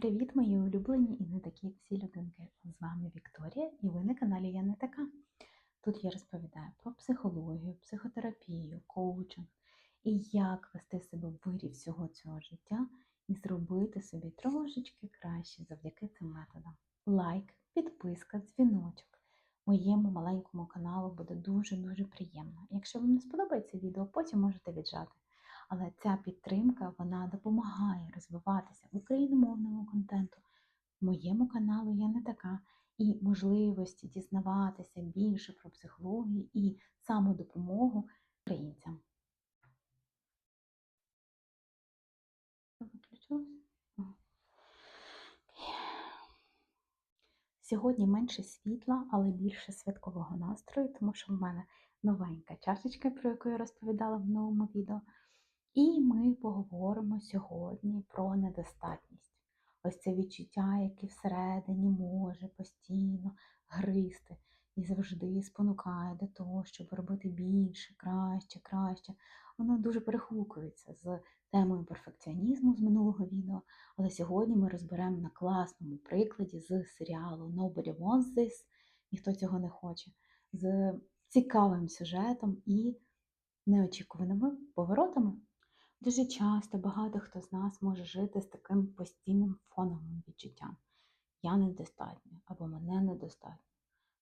Привіт, мої улюблені і не такі всі людинки. З вами Вікторія, і ви на каналі Я не така. Тут я розповідаю про психологію, психотерапію, коучинг і як вести себе в вирі всього цього життя і зробити собі трошечки краще завдяки цим методам. Лайк, підписка, дзвіночок. Моєму маленькому каналу буде дуже-дуже приємно. Якщо вам не сподобається відео, потім можете віджати. Але ця підтримка вона допомагає розвиватися україномовному контенту. Моєму каналу я не така, і можливості дізнаватися більше про психологію і самодопомогу українцям. Сьогодні менше світла, але більше святкового настрою, тому що в мене новенька чашечка, про яку я розповідала в новому відео. І ми поговоримо сьогодні про недостатність. Ось це відчуття, яке всередині може постійно гризти і завжди спонукає до того, щоб робити більше, краще, краще. Воно дуже перехукується з темою перфекціонізму з минулого відео. Але сьогодні ми розберемо на класному прикладі з серіалу Nobody Wants This, ніхто цього не хоче, з цікавим сюжетом і неочікуваними поворотами. Дуже часто багато хто з нас може жити з таким постійним фоновим відчуттям. Я недостатньо або мене недостатньо.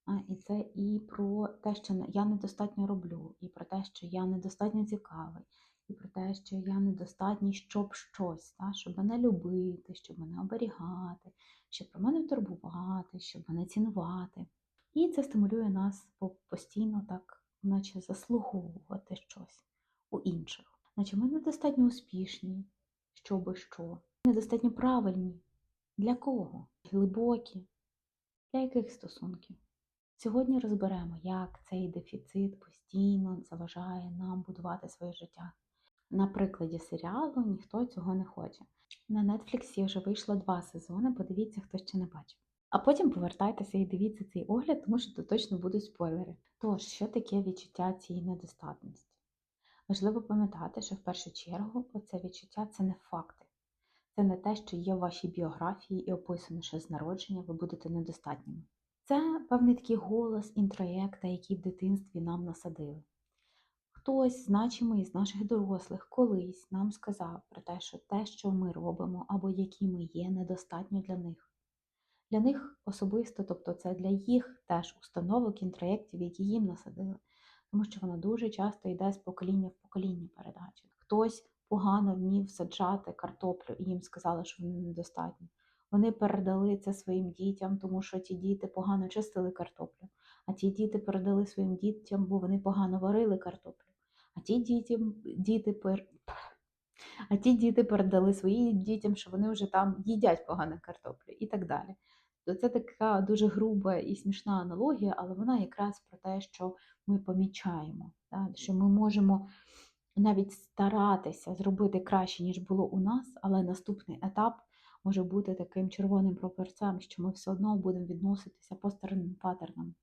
А, І це і про те, що я недостатньо роблю, і про те, що я недостатньо цікавий, і про те, що я недостатній, щоб щось, та, щоб мене любити, щоб мене оберігати, щоб про мене турбувати, щоб мене цінувати. І це стимулює нас постійно так, наче заслуговувати щось у інших. Наче ми недостатньо успішні, що би що, недостатньо правильні. Для кого? Глибокі, для яких стосунків? Сьогодні розберемо, як цей дефіцит постійно заважає нам будувати своє життя. На прикладі серіалу ніхто цього не хоче. На Нетфліксі вже вийшло два сезони, подивіться, хто ще не бачив. А потім повертайтеся і дивіться цей огляд, тому що тут точно будуть спойлери. Тож, що таке відчуття цієї недостатності? Важливо пам'ятати, що в першу чергу оце відчуття це не факти. Це не те, що є в вашій біографії і описано, що з народження ви будете недостатніми. Це певний такий голос інтроєкта, який в дитинстві нам насадили. Хтось, значимий з наших дорослих, колись нам сказав про те, що те, що ми робимо або які ми є, недостатньо для них. Для них особисто, тобто це для їх теж установок, інтроєктів, які їм насадили тому що вона дуже часто йде з покоління в покоління передачі. Хтось погано вмів саджати картоплю, і їм сказали, що вони недостатні. Вони передали це своїм дітям, тому що ті діти погано чистили картоплю, а ті діти передали своїм дітям, бо вони погано варили картоплю. А ті діти, діти пер... а ті діти передали своїм дітям, що вони вже там їдять погану картоплю і так далі. То це така дуже груба і смішна аналогія, але вона якраз про те, що ми помічаємо, так? що ми можемо навіть старатися зробити краще, ніж було у нас, але наступний етап може бути таким червоним проперцем, що ми все одно будемо відноситися по старим паттернам.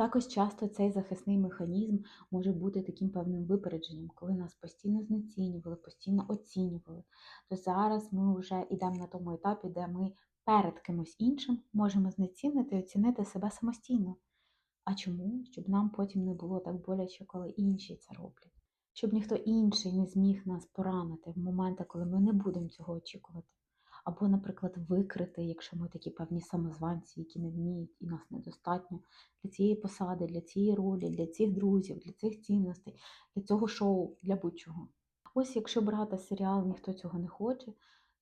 Також часто цей захисний механізм може бути таким певним випередженням, коли нас постійно знецінювали, постійно оцінювали. То зараз ми вже йдемо на тому етапі, де ми перед кимось іншим можемо знецінити і оцінити себе самостійно. А чому? Щоб нам потім не було так боляче, коли інші це роблять. Щоб ніхто інший не зміг нас поранити в моменти, коли ми не будемо цього очікувати. Або, наприклад, викрити, якщо ми такі певні самозванці, які не вміють і нас недостатньо для цієї посади, для цієї ролі, для цих друзів, для цих цінностей, для цього шоу, для будь-чого. Ось якщо брати серіал Ніхто цього не хоче,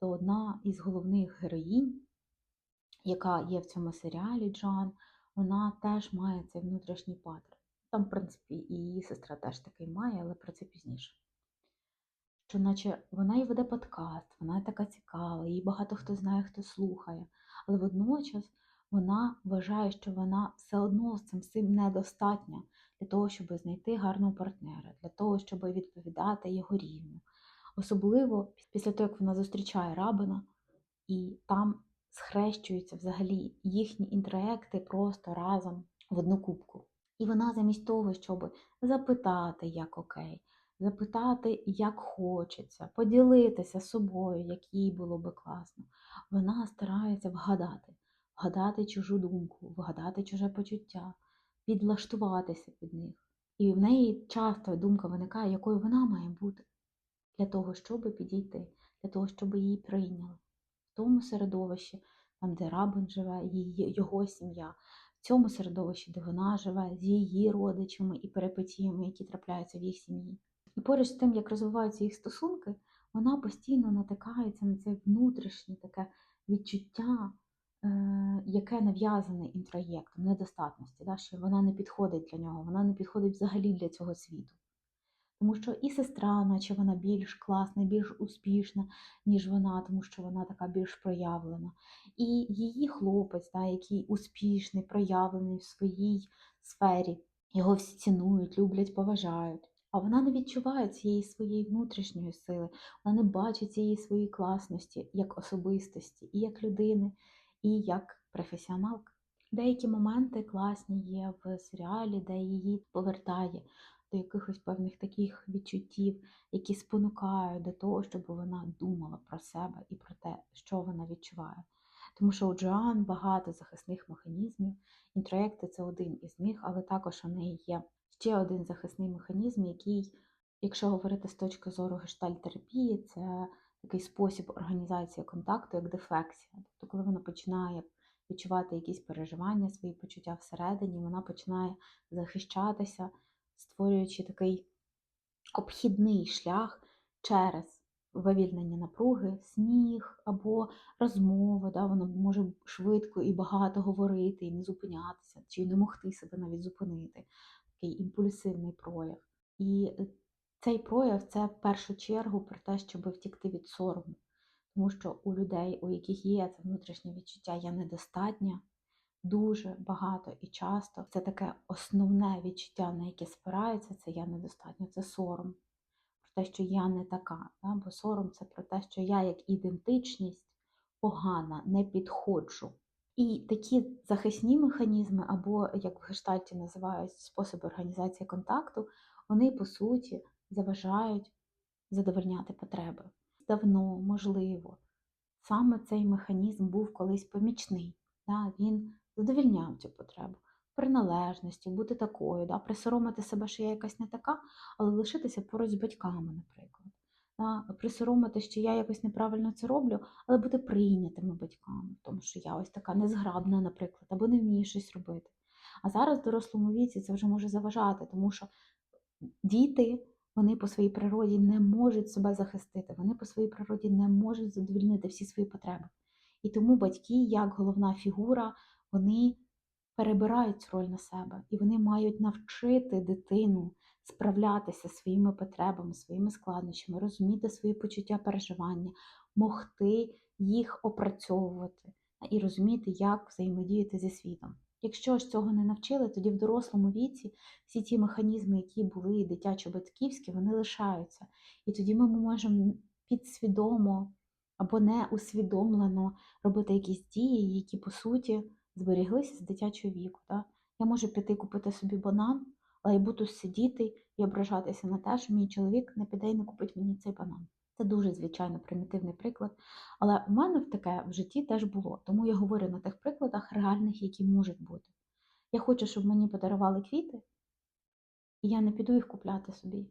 то одна із головних героїнь яка є в цьому серіалі Джоан, вона теж має цей внутрішній паттерн. Там, в принципі, і її сестра теж такий має, але про це пізніше. Що, наче вона і веде подкаст, вона така цікава, її багато хто знає, хто слухає. Але водночас вона вважає, що вона все одно з цим всім недостатня для того, щоб знайти гарного партнера, для того, щоб відповідати його рівню. Особливо після того, як вона зустрічає рабина, і там схрещуються взагалі їхні інтроекти просто разом в одну кубку. І вона замість того, щоб запитати, як окей, запитати, як хочеться, поділитися собою, як їй було би класно. Вона старається вгадати, вгадати чужу думку, вгадати чуже почуття, підлаштуватися під них. І в неї часто думка виникає, якою вона має бути для того, щоб підійти, для того, щоб її прийняли. В тому середовищі, там, де рабин живе, його сім'я, в цьому середовищі, де вона живе, з її родичами і перипетіями, які трапляються в їх сім'ї. І поруч з тим, як розвиваються їх стосунки, вона постійно натикається на це внутрішнє таке відчуття, е, яке нав'язане інтроєктом, недостатності, да, що вона не підходить для нього, вона не підходить взагалі для цього світу. Тому що і сестра, наче вона більш класна, більш успішна, ніж вона, тому що вона така більш проявлена. І її хлопець, да, який успішний, проявлений в своїй сфері, його всі цінують, люблять, поважають. А вона не відчуває цієї своєї внутрішньої сили, вона не бачить цієї своєї класності як особистості, і як людини, і як професіоналка. Деякі моменти класні є в серіалі, де її повертає до якихось певних таких відчуттів, які спонукають до того, щоб вона думала про себе і про те, що вона відчуває. Тому що у Джоан багато захисних механізмів. Інтроєкти це один із них, але також у неї є ще один захисний механізм, який, якщо говорити з точки зору гештальтерапії, це такий спосіб організації контакту, як дефлексія. Тобто, коли вона починає відчувати якісь переживання, свої почуття всередині, вона починає захищатися, створюючи такий обхідний шлях через вивільнення напруги, сміх або розмови. Да, Вона може швидко і багато говорити, і не зупинятися, чи не могти себе навіть зупинити. Такий імпульсивний прояв. І цей прояв це в першу чергу про те, щоб втікти від сорому. Тому що у людей, у яких є це внутрішнє відчуття, я недостатня, дуже багато і часто це таке основне відчуття, на яке спирається, це я недостатньо, це сором. Про те, що я не така. Да? Бо сором це про те, що я як ідентичність погана, не підходжу. І такі захисні механізми, або, як в гештальті називають способи організації контакту, вони по суті заважають задовольняти потреби. Давно, можливо, саме цей механізм був колись помічний. Да? Він задовільняв цю потребу. Приналежності, бути такою, да? присоромити себе, що я якась не така, але лишитися поруч з батьками, наприклад. Присоромити, що я якось неправильно це роблю, але бути прийнятими батьками, тому що я ось така незграбна, наприклад, або не вмію щось робити. А зараз в дорослому віці це вже може заважати, тому що діти вони по своїй природі не можуть себе захистити, вони по своїй природі не можуть задовільнити всі свої потреби. І тому батьки, як головна фігура, вони перебирають цю роль на себе, і вони мають навчити дитину справлятися своїми потребами, своїми складнощами, розуміти свої почуття переживання, могти їх опрацьовувати і розуміти, як взаємодіяти зі світом. Якщо ж цього не навчили, тоді в дорослому віці всі ті механізми, які були дитячо-батьківські, вони лишаються. І тоді ми можемо підсвідомо або неусвідомлено робити якісь дії, які, по суті, зберіглися з дитячого віку. Так? Я можу піти купити собі банан, але я буду сидіти і ображатися на те, що мій чоловік не піде і не купить мені цей банан. Це дуже, звичайно, примітивний приклад. Але у мене таке в житті теж було. Тому я говорю на тих прикладах реальних, які можуть бути. Я хочу, щоб мені подарували квіти, і я не піду їх купляти собі.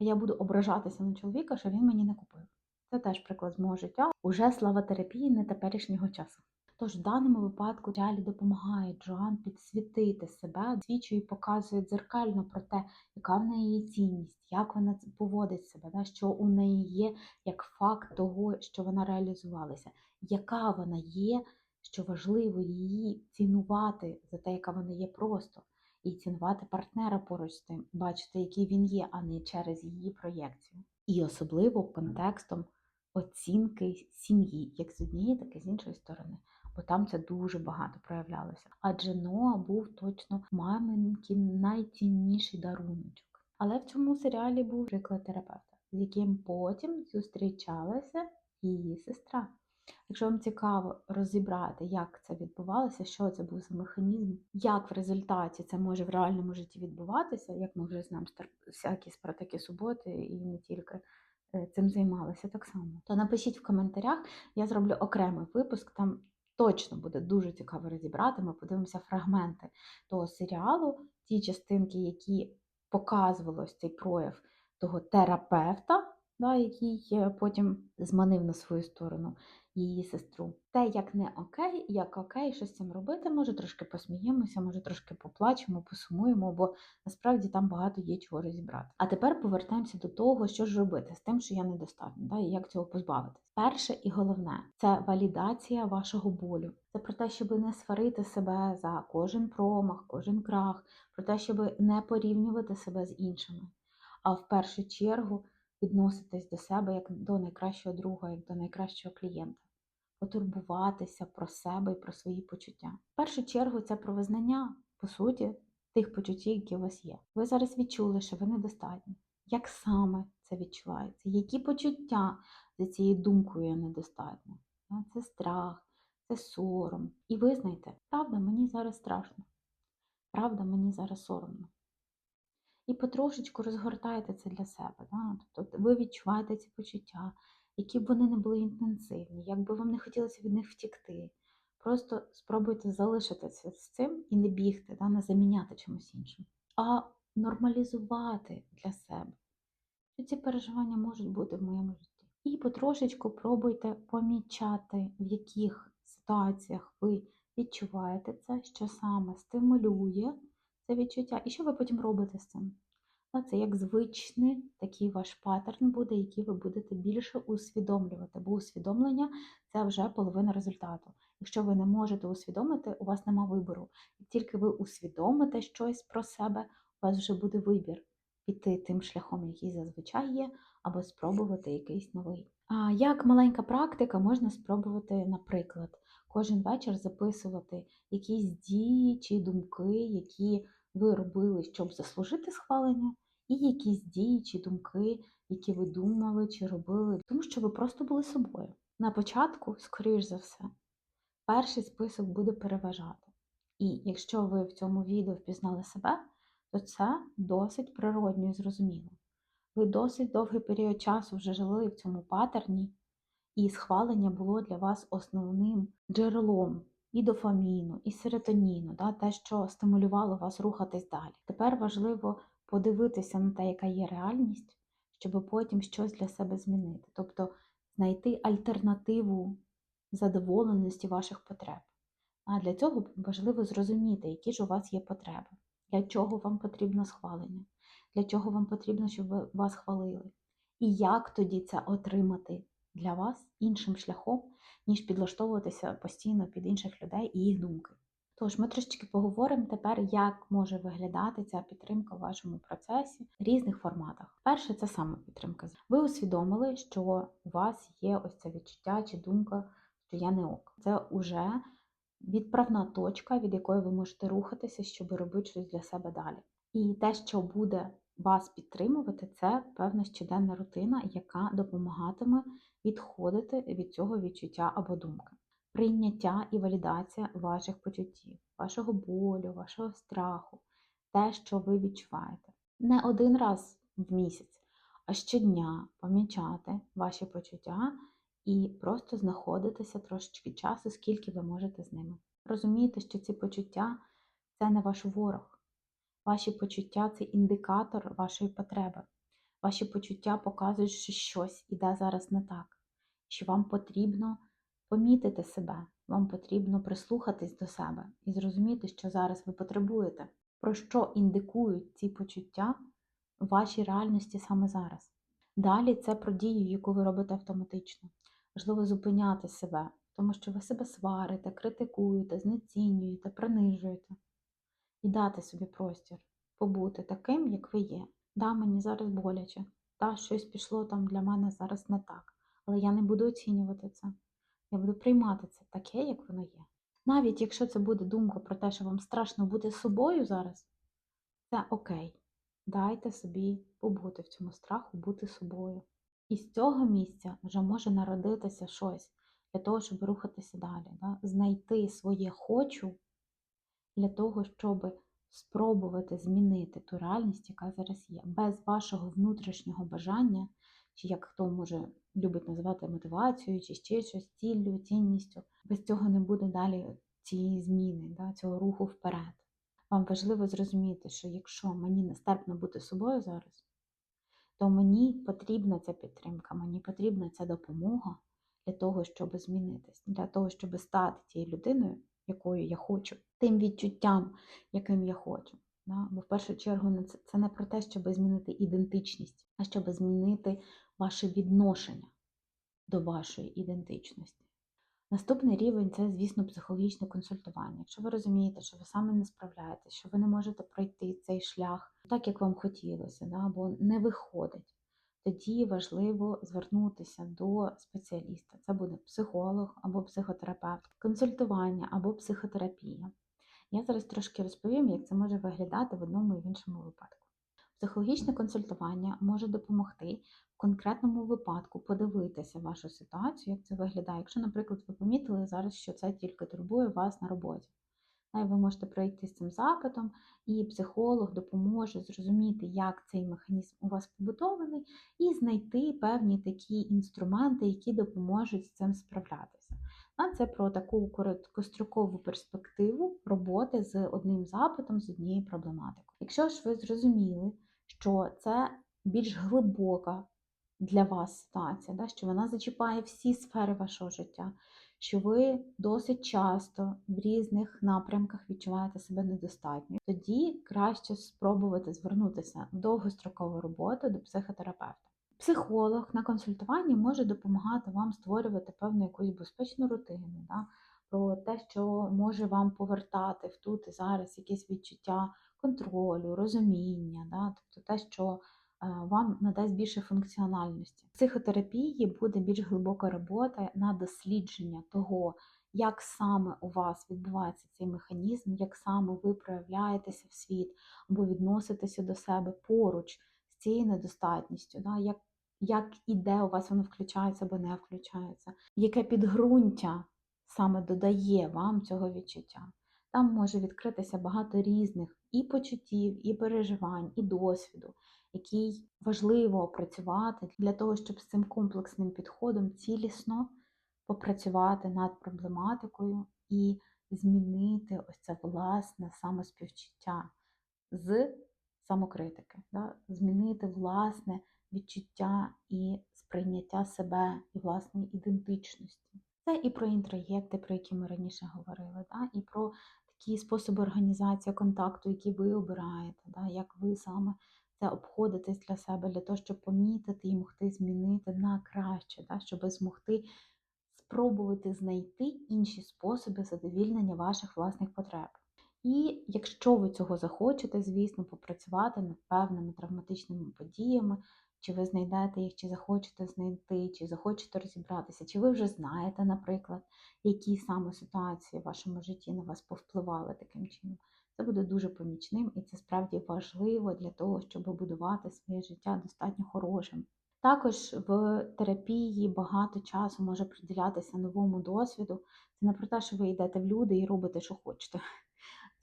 А я буду ображатися на чоловіка, що він мені не купив. Це теж приклад з мого життя, уже слава терапії не теперішнього часу. Тож в даному випадку реалі допомагає Джоан підсвітити себе, свідчує і показує дзеркально про те, яка в неї є цінність, як вона поводить себе, да, що у неї є як факт того, що вона реалізувалася, яка вона є, що важливо її цінувати за те, яка вона є просто, і цінувати партнера поруч з тим, бачити, який він є, а не через її проєкцію. І особливо контекстом оцінки сім'ї, як з однієї, так і з іншої сторони бо там це дуже багато проявлялося. Адже Ноа був точно маминкий найцінніший даруночок. Але в цьому серіалі був приклад терапевта, з яким потім зустрічалася її сестра. Якщо вам цікаво розібрати, як це відбувалося, що це був за механізм, як в результаті це може в реальному житті відбуватися, як ми вже знаємо всякі спартаки суботи і не тільки е, цим займалися так само, то напишіть в коментарях, я зроблю окремий випуск, там точно буде дуже цікаво розібрати. Ми подивимося фрагменти того серіалу, ті частинки, які показувалось цей прояв того терапевта, да, який е, потім зманив на свою сторону її сестру. Те, як не окей, як окей, що з цим робити, може трошки посміємося, може трошки поплачемо, посумуємо, бо насправді там багато є чого розібрати. А тепер повертаємося до того, що ж робити з тим, що я недостатня, да, і як цього позбавитися. Перше і головне це валідація вашого болю. Це про те, щоб не сварити себе за кожен промах, кожен крах, про те, щоб не порівнювати себе з іншими, а в першу чергу відноситись до себе як до найкращого друга, як до найкращого клієнта, потурбуватися про себе і про свої почуття. В першу чергу це про визнання, по суті, тих почуттів, які у вас є. Ви зараз відчули, що ви недостатні. Як саме це відчувається? Які почуття за цією думкою я недостатня? Це страх, це сором. І визнайте, правда, мені зараз страшно. Правда, мені зараз соромно. І потрошечку розгортайте це для себе. Да? Тобто ви відчуваєте ці почуття, які б вони не були інтенсивні, як би вам не хотілося від них втікти. Просто спробуйте залишитися з цим і не бігти, да? не заміняти чимось іншим, а нормалізувати для себе, що ці переживання можуть бути в моєму житті. І потрошечку пробуйте помічати, в яких ситуаціях ви відчуваєте це, що саме стимулює це відчуття, і що ви потім робите з цим. Та Це як звичний такий ваш паттерн буде, який ви будете більше усвідомлювати, бо усвідомлення це вже половина результату. Якщо ви не можете усвідомити, у вас нема вибору. Як тільки ви усвідомите щось про себе, у вас вже буде вибір піти тим шляхом, який зазвичай є, або спробувати якийсь новий. А як маленька практика можна спробувати, наприклад, кожен вечір записувати якісь дії чи думки, які ви робили, щоб заслужити схвалення, і якісь дії чи думки, які ви думали чи робили, тому що ви просто були собою. На початку, скоріш за все, перший список буде переважати. І якщо ви в цьому відео впізнали себе, то це досить природньо і зрозуміло. Ви досить довгий період часу вже жили в цьому паттерні, і схвалення було для вас основним джерелом і дофаміну, і серотоніну, да, те, що стимулювало вас рухатись далі. Тепер важливо подивитися на те, яка є реальність, щоб потім щось для себе змінити. Тобто знайти альтернативу задоволеності ваших потреб. А для цього важливо зрозуміти, які ж у вас є потреби, для чого вам потрібно схвалення, для чого вам потрібно, щоб вас хвалили. І як тоді це отримати для вас іншим шляхом, ніж підлаштовуватися постійно під інших людей і їх думки. Тож ми трошечки поговоримо тепер, як може виглядати ця підтримка в вашому процесі в різних форматах. Перше, це самопідтримка. Ви усвідомили, що у вас є ось це відчуття чи думка, що я не ок. Це уже відправна точка, від якої ви можете рухатися, щоб робити щось для себе далі. І те, що буде вас підтримувати, це певна щоденна рутина, яка допомагатиме відходити від цього відчуття або думки. Прийняття і валідація ваших почуттів, вашого болю, вашого страху, те, що ви відчуваєте. Не один раз в місяць, а щодня помічати ваші почуття і просто знаходитися трошечки часу, скільки ви можете з ними. Розумієте, що ці почуття це не ваш ворог. Ваші почуття це індикатор вашої потреби. Ваші почуття показують, що щось іде зараз не так, що вам потрібно помітити себе, вам потрібно прислухатись до себе і зрозуміти, що зараз ви потребуєте, про що індикують ці почуття в вашій реальності саме зараз. Далі це про дію, яку ви робите автоматично. Важливо зупиняти себе, тому що ви себе сварите, критикуєте, знецінюєте, принижуєте і дати собі простір побути таким, як ви є. Да, мені зараз боляче, да, щось пішло там для мене зараз не так. Але я не буду оцінювати це. Я буду приймати це таке, як воно є. Навіть якщо це буде думка про те, що вам страшно бути собою зараз, це окей. Дайте собі побути в цьому страху, бути собою. І з цього місця вже може народитися щось для того, щоб рухатися далі. Да? Знайти своє хочу для того, щоб спробувати змінити ту реальність, яка зараз є. Без вашого внутрішнього бажання, чи як хто може любить називати мотивацією, чи ще щось, ціллю, цінністю, без цього не буде далі цієї зміни, да, цього руху вперед. Вам важливо зрозуміти, що якщо мені нестерпно бути собою зараз, то мені потрібна ця підтримка, мені потрібна ця допомога для того, щоб змінитись, для того, щоб стати тією людиною, якою я хочу, тим відчуттям, яким я хочу. Да? Бо в першу чергу це, це не про те, щоб змінити ідентичність, а щоб змінити ваше відношення до вашої ідентичності. Наступний рівень це, звісно, психологічне консультування. Якщо ви розумієте, що ви саме не справляєтесь, що ви не можете пройти цей шлях так, як вам хотілося, да, або не виходить, тоді важливо звернутися до спеціаліста. Це буде психолог або психотерапевт, консультування або психотерапія. Я зараз трошки розповім, як це може виглядати в одному і в іншому випадку. Психологічне консультування може допомогти в конкретному випадку подивитися вашу ситуацію, як це виглядає. Якщо, наприклад, ви помітили зараз, що це тільки турбує вас на роботі. Ви можете пройти з цим запитом, і психолог допоможе зрозуміти, як цей механізм у вас побудований, і знайти певні такі інструменти, які допоможуть з цим справлятися. А це про таку короткострокову перспективу роботи з одним запитом, з однією проблематикою. Якщо ж ви зрозуміли, що це більш глибока для вас ситуація, да, що вона зачіпає всі сфери вашого життя, що ви досить часто в різних напрямках відчуваєте себе недостатньо, тоді краще спробувати звернутися в довгострокову роботу до психотерапевта. Психолог на консультуванні може допомагати вам створювати певну якусь безпечну рутину, да? про те, що може вам повертати в тут і зараз якісь відчуття контролю, розуміння, да? тобто те, що вам надасть більше функціональності. В психотерапії буде більш глибока робота на дослідження того, як саме у вас відбувається цей механізм, як саме ви проявляєтеся в світ або відноситеся до себе поруч з цією недостатністю, да? як як і де у вас воно включається або не включається, яке підґрунтя саме додає вам цього відчуття. Там може відкритися багато різних і почуттів, і переживань, і досвіду, який важливо опрацювати для того, щоб з цим комплексним підходом цілісно попрацювати над проблематикою і змінити ось це власне самоспівчуття з самокритики, да? змінити власне відчуття і сприйняття себе і власної ідентичності. Це і про інтроєкти, про які ми раніше говорили, да? і про такі способи організації контакту, які ви обираєте, да? як ви саме це обходитесь для себе, для того, щоб помітити і могти змінити на краще, да? щоб змогти спробувати знайти інші способи задовільнення ваших власних потреб. І якщо ви цього захочете, звісно, попрацювати над певними травматичними подіями, чи ви знайдете їх, чи захочете знайти, чи захочете розібратися, чи ви вже знаєте, наприклад, які саме ситуації в вашому житті на вас повпливали таким чином. Це буде дуже помічним і це справді важливо для того, щоб будувати своє життя достатньо хорошим. Також в терапії багато часу може приділятися новому досвіду. Це не про те, що ви йдете в люди і робите, що хочете.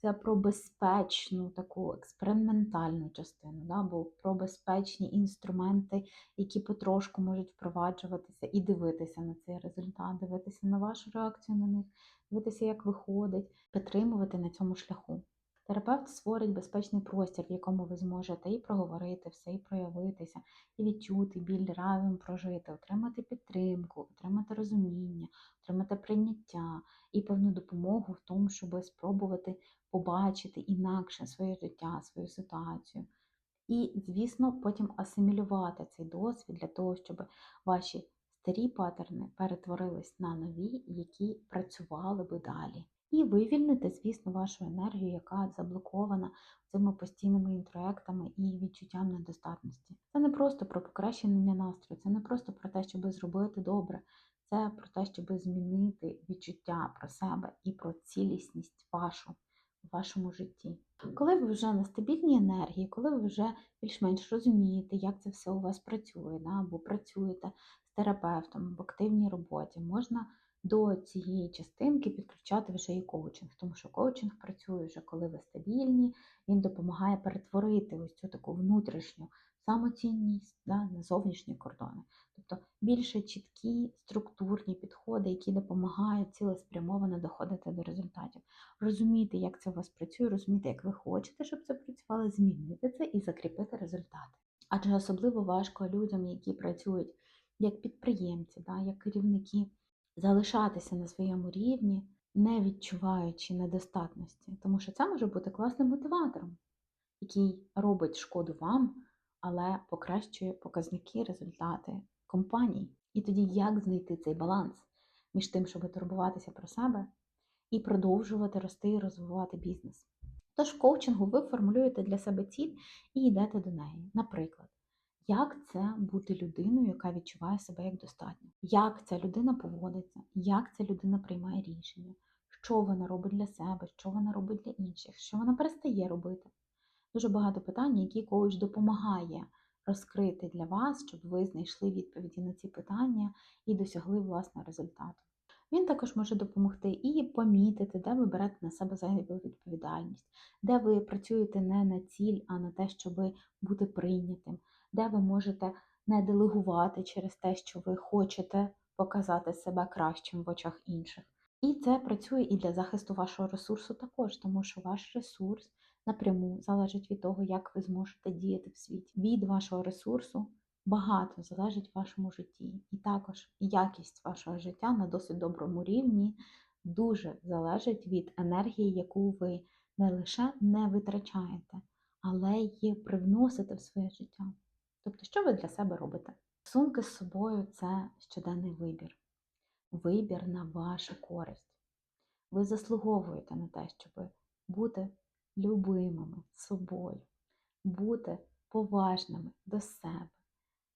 Це про безпечну таку експериментальну частину, да? бо про безпечні інструменти, які потрошку можуть впроваджуватися і дивитися на цей результат, дивитися на вашу реакцію на них, дивитися, як виходить, підтримувати на цьому шляху. Терапевт створить безпечний простір, в якому ви зможете і проговорити все, і проявитися, і відчути біль разом прожити, отримати підтримку, отримати розуміння, отримати прийняття і певну допомогу в тому, щоб спробувати побачити інакше своє життя, свою ситуацію. І, звісно, потім асимілювати цей досвід для того, щоб ваші старі паттерни перетворились на нові, які працювали би далі. І вивільнити, звісно, вашу енергію, яка заблокована цими постійними інтроектами і відчуттям недостатності. Це не просто про покращення настрою, це не просто про те, щоб зробити добре, це про те, щоб змінити відчуття про себе і про цілісність вашу в вашому житті. Коли ви вже на стабільній енергії, коли ви вже більш-менш розумієте, як це все у вас працює, да, або працюєте з терапевтом в активній роботі, можна до цієї частинки підключати вже і коучинг, тому що коучинг працює вже коли ви стабільні, він допомагає перетворити ось цю таку внутрішню самоцінність да, на зовнішні кордони. Тобто більше чіткі структурні підходи, які допомагають цілеспрямовано доходити до результатів. Розуміти, як це у вас працює, розуміти, як ви хочете, щоб це працювало, змінити це і закріпити результати. Адже особливо важко людям, які працюють як підприємці, да, як керівники, залишатися на своєму рівні, не відчуваючи недостатності, тому що це може бути класним мотиватором, який робить шкоду вам, але покращує показники, результати компаній. І тоді як знайти цей баланс між тим, щоб турбуватися про себе і продовжувати рости і розвивати бізнес. Тож в коучингу ви формулюєте для себе ціль і йдете до неї. Наприклад, як це бути людиною, яка відчуває себе як достатньо? Як ця людина поводиться, як ця людина приймає рішення, що вона робить для себе, що вона робить для інших, що вона перестає робити. Дуже багато питань, які коуч допомагає розкрити для вас, щоб ви знайшли відповіді на ці питання і досягли власного результату. Він також може допомогти і помітити, де ви берете на себе зайву відповідальність, де ви працюєте не на ціль, а на те, щоб бути прийнятим, де ви можете не делегувати через те, що ви хочете показати себе кращим в очах інших. І це працює і для захисту вашого ресурсу також, тому що ваш ресурс напряму залежить від того, як ви зможете діяти в світі. Від вашого ресурсу багато залежить в вашому житті. І також якість вашого життя на досить доброму рівні дуже залежить від енергії, яку ви не лише не витрачаєте, але й привносите в своє життя. Тобто, що ви для себе робите? Сумки з собою це щоденний вибір, вибір на вашу користь. Ви заслуговуєте на те, щоб бути любимими собою, бути поважними до себе,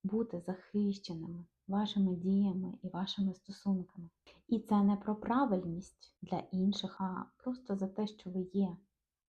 бути захищеними вашими діями і вашими стосунками. І це не про правильність для інших, а просто за те, що ви є,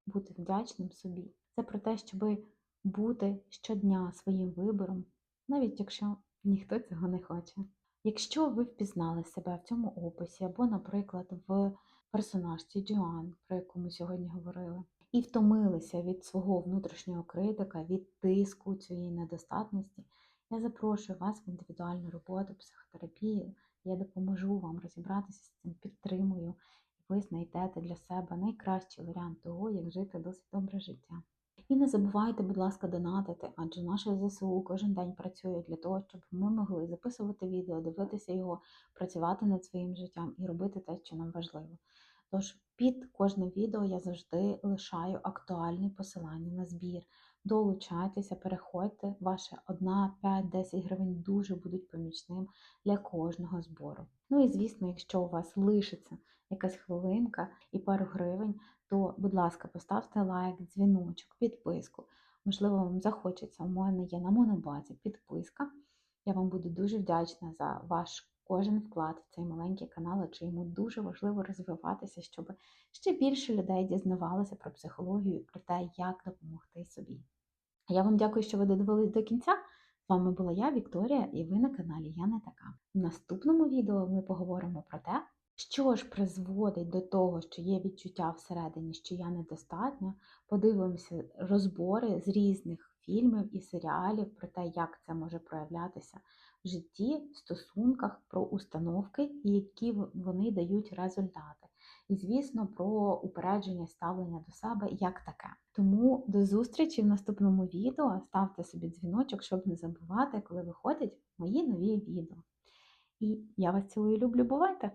бути вдячним собі. Це про те, щоб бути щодня своїм вибором, навіть якщо ніхто цього не хоче. Якщо ви впізнали себе в цьому описі, або, наприклад, в персонажці Джоан, про яку ми сьогодні говорили, і втомилися від свого внутрішнього критика, від тиску цієї недостатності, я запрошую вас в індивідуальну роботу, психотерапію. Я допоможу вам розібратися з цим, підтримую, і ви знайдете для себе найкращий варіант того, як жити досить добре життя. І не забувайте, будь ласка, донатити, адже наше ЗСУ кожен день працює для того, щоб ми могли записувати відео, дивитися його, працювати над своїм життям і робити те, що нам важливо. Тож під кожне відео я завжди лишаю актуальне посилання на збір. Долучайтеся, переходьте, ваше 1, 5, 10 гривень дуже будуть помічним для кожного збору. Ну і звісно, якщо у вас лишиться якась хвилинка і пару гривень, то, будь ласка, поставте лайк, дзвіночок, підписку. Можливо, вам захочеться. У мене є на монобазі підписка. Я вам буду дуже вдячна за ваш кожен вклад в цей маленький канал, адже йому дуже важливо розвиватися, щоб ще більше людей дізнавалося про психологію і про те, як допомогти собі. Я вам дякую, що ви додивились до кінця. З вами була я, Вікторія, і ви на каналі Я Не Така. В наступному відео ми поговоримо про те, що ж призводить до того, що є відчуття всередині, що я недостатня. Подивимося розбори з різних фільмів і серіалів про те, як це може проявлятися житті, в стосунках, про установки, які вони дають результати. І, звісно, про упередження ставлення до себе як таке. Тому до зустрічі в наступному відео. Ставте собі дзвіночок, щоб не забувати, коли виходять мої нові відео. І я вас цілую люблю, бувайте!